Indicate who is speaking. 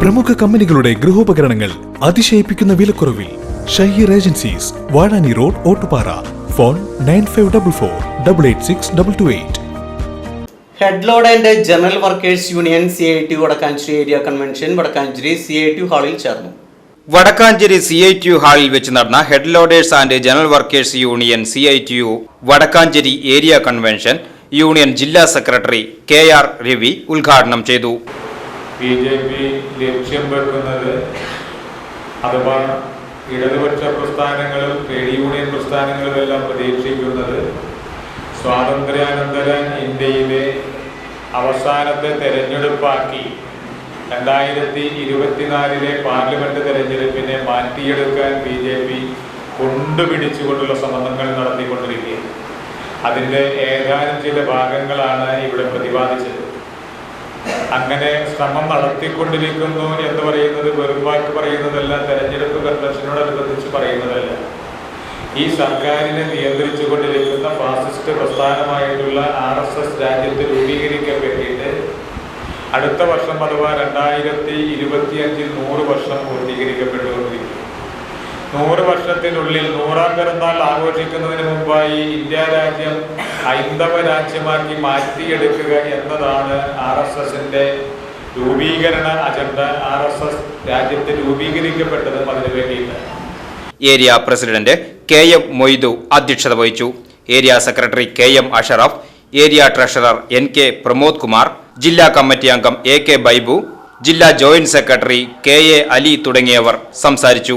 Speaker 1: പ്രമുഖ കമ്പനികളുടെ ഗൃഹോപകരണങ്ങൾ അതിശയിപ്പിക്കുന്ന വിലക്കുറവിൽ Shaheer agencies Vazhani road Ottupara. Phone nine five double four double eight six double two eight.
Speaker 2: Head load and general workers union C I T Vadakkanchery area convention Vadakkanchery C I T ഹാളിൽ ചേർന്നു.
Speaker 3: Vadakkanchery C I T U ഹാളിൽ വെച്ച് നടന്ന head loaders and general workers union C I T U Vadakkanchery area convention union ജില്ലാ secretary K R Ravi ഉദ്ഘാടനം ചെയ്തു.
Speaker 4: B J P ലക്ഷ്യം വെക്കുന്നത് അഥവാ ഇടതുപക്ഷ പ്രസ്ഥാനങ്ങളും ട്രേഡ് യൂണിയൻ പ്രസ്ഥാനങ്ങളുമെല്ലാം പ്രതീക്ഷിക്കുന്നത് സ്വാതന്ത്ര്യാനന്തര ഇന്ത്യയിലെ അവസാനത്തെ തെരഞ്ഞെടുപ്പാക്കി രണ്ടായിരത്തി ഇരുപത്തിനാലിലെ പാർലമെന്റ് തെരഞ്ഞെടുപ്പിനെ മാറ്റിയെടുക്കാൻ ബി ജെ പി കൊണ്ടുപിടിച്ചുകൊണ്ടുള്ള ശ്രമങ്ങൾ നടത്തിക്കൊണ്ടിരിക്കുകയാണ്. അതിന്റെ ഏതാനും ചില ഭാഗങ്ങളാണ് ഇവിടെ പ്രതിപാദിച്ചത്. അങ്ങനെ ശ്രമം നടത്തിക്കൊണ്ടിരിക്കുന്നു എന്ന് പറയുന്നത്? വെറും വാക്ക് പറയുന്നതല്ല തെരഞ്ഞെടുപ്പ് കൺവെൻഷനോടനുബന്ധിച്ച് പറയുന്നതല്ല. ഈ സർക്കാരിനെ നിയന്ത്രിച്ചു കൊണ്ടിരിക്കുന്ന ഫാസിസ്റ്റ് പ്രസ്ഥാനമായിട്ടുള്ള ആർ എസ് എസ് രാജ്യത്ത് രൂപീകരിക്കപ്പെട്ടിട്ട് അടുത്ത വർഷം അഥവാ രണ്ടായിരത്തി ഇരുപത്തിയഞ്ചിൽ നൂറ് വർഷം പൂർത്തീകരിക്കപ്പെട്ടുകൊണ്ടിരിക്കും നൂറ് വർഷത്തിനുള്ളിൽ നൂറാം പിറന്നാൾ ആഘോഷിക്കുന്നതിന് മുമ്പായി ഇന്ത്യ രാജ്യം ഹൈന്ദവ രാജ്യമാക്കി മാറ്റിയെടുക്കുക എന്നതാണ് ആർ എസ് എസിന്റെ രൂപീകരണ അജണ്ട. ആർ എസ് എസ് രാജ്യത്ത് രൂപീകരിക്കപ്പെട്ടതും അതിനു
Speaker 3: area president K M Moidu അധ്യക്ഷത വഹിച്ചു. Area secretary K M Ashraf area treasurer N K Pramod Kumar ജില്ലാ കമ്മിറ്റി അംഗം എ കെ ബൈബു ജില്ലാ joint secretary K A Ali തുടങ്ങിയവർ സംസാരിച്ചു.